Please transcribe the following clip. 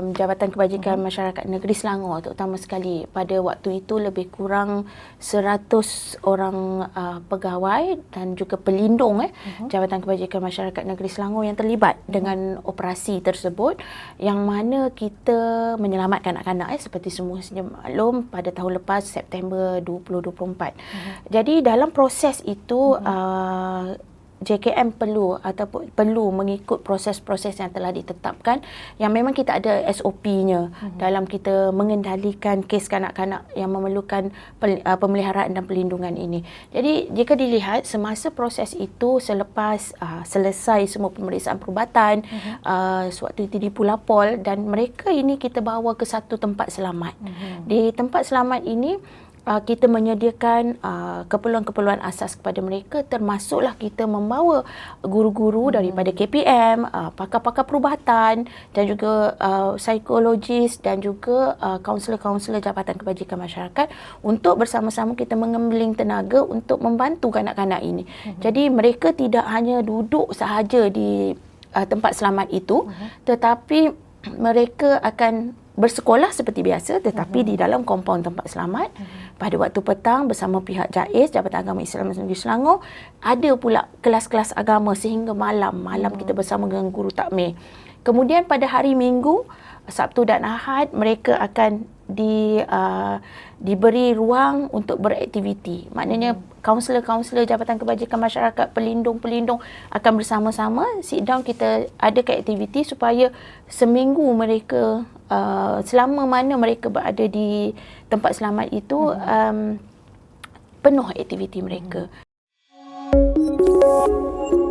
um, Jabatan Kebajikan uh-huh. Masyarakat Negeri Selangor terutama sekali pada waktu itu lebih kurang 100 orang uh, pegawai dan juga pelindung eh uh-huh. Jabatan Kebajikan Masyarakat Negeri Selangor yang terlibat uh-huh. dengan operasi tersebut yang mana kita menyelamatkan anak-anak eh seperti semua sedia maklum pada tahun lepas September 2024. Uh-huh. Jadi dalam proses itu uh-huh. uh, JKM perlu ataupun perlu mengikut proses-proses yang telah ditetapkan yang memang kita ada SOP-nya uh-huh. dalam kita mengendalikan kes kanak-kanak yang memerlukan uh, pemeliharaan dan perlindungan ini. Jadi jika dilihat semasa proses itu selepas uh, selesai semua pemeriksaan perubatan uh-huh. uh, sewaktu itu di Pulau Pol dan mereka ini kita bawa ke satu tempat selamat. Uh-huh. Di tempat selamat ini uh, kita menyediakan uh, keperluan-keperluan asas kepada mereka termasuklah kita membawa guru-guru hmm. daripada KPM, uh, pakar-pakar perubatan dan juga uh, psikologis dan juga uh, kaunselor-kaunselor Jabatan Kebajikan Masyarakat untuk bersama-sama kita mengembeling tenaga untuk membantu kanak-kanak ini. Hmm. Jadi mereka tidak hanya duduk sahaja di uh, tempat selamat itu hmm. tetapi mereka akan bersekolah seperti biasa tetapi uh-huh. di dalam kompaun tempat selamat uh-huh. pada waktu petang bersama pihak JAIS Jabatan Agama Islam Negeri Selangor ada pula kelas-kelas agama sehingga malam malam uh-huh. kita bersama dengan guru takmir kemudian pada hari Minggu Sabtu dan Ahad mereka akan di uh, diberi ruang untuk beraktiviti. Maknanya kaunselor-kaunselor Jabatan Kebajikan Masyarakat, pelindung-pelindung akan bersama-sama sit down kita adakan aktiviti supaya seminggu mereka uh, selama mana mereka berada di tempat selamat itu hmm. um, penuh aktiviti mereka. Hmm.